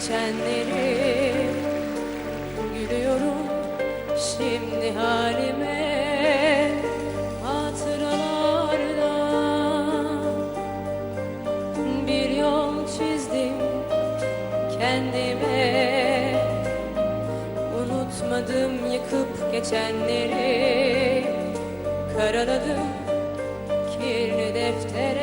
geçenleri. Gülüyorum şimdi halime Hatıralardan Bir yol çizdim kendime. Unutmadım yıkıp geçenleri. Karaladım kirli deftere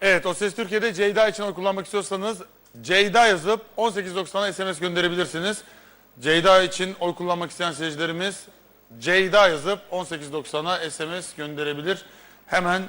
Evet O Ses Türkiye'de Ceyda için oy kullanmak istiyorsanız Ceyda yazıp 1890'a SMS gönderebilirsiniz. Ceyda için oy kullanmak isteyen seyircilerimiz Ceyda yazıp 1890'a SMS gönderebilir. Hemen